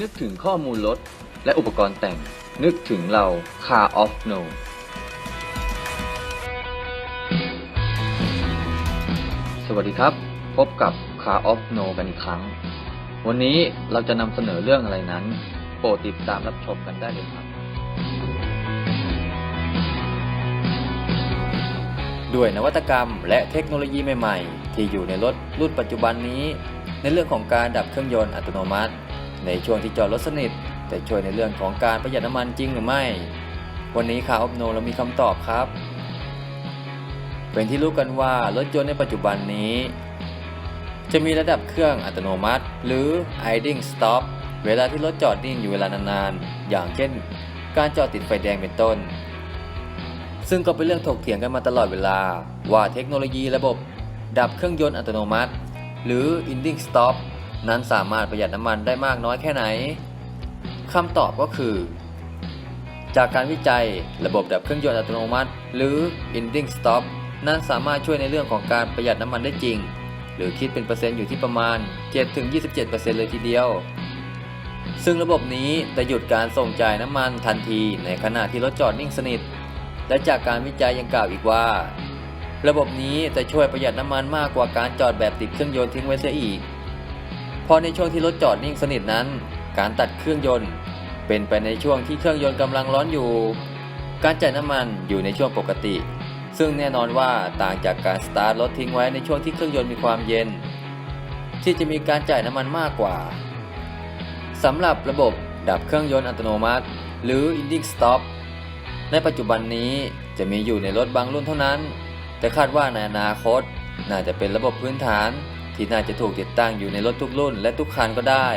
นึกถึงข้อมูลรถและอุปกรณ์แต่ง นึกถึงเรา Car of No สวัสดีครับ พบกับ Car of No กันอีกครั้ง วันนี้เราจะนำเสนอเรื่องอะไรนั้น โปรดติดตามรับชมกันได้เลยครับ ด้วยนวัตกรรมและเทคโนโลยีใหม่ ๆ ที่อยู่ในรถรุ่นปัจจุบันนี้ ในเรื่องของการดับเครื่องยนต์อัตโนมัติ ในช่วงที่จอดรถสนิทแต่ช่วยในเรื่องของการประหยัดน้ำมันจริงหรือไม่ วันนี้ข่าวออฟโนเรามีคำตอบครับ เป็นที่รู้กันว่ารถยนต์ในปัจจุบันนี้ จะมีระดับเครื่องอัตโนมัติ หรือ idling stop เวลาที่รถจอดนิ่งอยู่เวลานานๆ อย่างเช่น การจอดติดไฟแดงเป็นต้น ซึ่งก็เป็นเรื่องถกเถียงกันมาตลอดเวลา ว่าเทคโนโลยีระบบ ดับเครื่องยนต์อัตโนมัติ หรือ ending stop นั้นสามารถประหยัดน้ำมันได้มากน้อยแค่ไหนคำตอบก็คือ จากการวิจัยระบบดับเครื่องยนต์อัตโนมัติ หรือ ending stop นั้นสามารถช่วยในเรื่องของการประหยัดน้ำมันได้จริง หรือคิดเป็นเปอร์เซ็นต์อยู่ที่ประมาณ 7-27%เลยทีเดียว ซึ่งระบบนี้จะหยุดการส่งจ่ายน้ำมันทันทีในขณะที่รถจอดนิ่งสนิท และจากการวิจัยยังกล่าวอีกว่า ระบบนี้จะช่วยประหยัดน้ำมันมากกว่าการจอดแบบติดเครื่องยนต์ทิ้งไว้เสียอีก พราะในช่วงที่รถจอดนิ่งสนิทนั้น การตัดเครื่องยนต์ เป็นไปในช่วงที่เครื่องยนต์กำลังร้อนอยู่ การจ่ายน้ำมันอยู่ในช่วงปกติ ซึ่งแน่นอนว่าต่างจากการสตาร์ทรถทิ้งไว้ในช่วงที่เครื่องยนต์มีความเย็น ที่จะมีการจ่ายน้ำมันมากกว่าสำหรับระบบดับเครื่องยนต์อัตโนมัติ หรือ ending stop ในปัจจุบันนี้จะมีอยู่ในรถบางรุ่นเท่านั้น แต่คาดว่าในอนาคต น่าจะเป็นระบบพื้นฐาน ที่น่าจะถูกติดตั้งอยู่ในรถทุกรุ่นและทุกคันก็ได้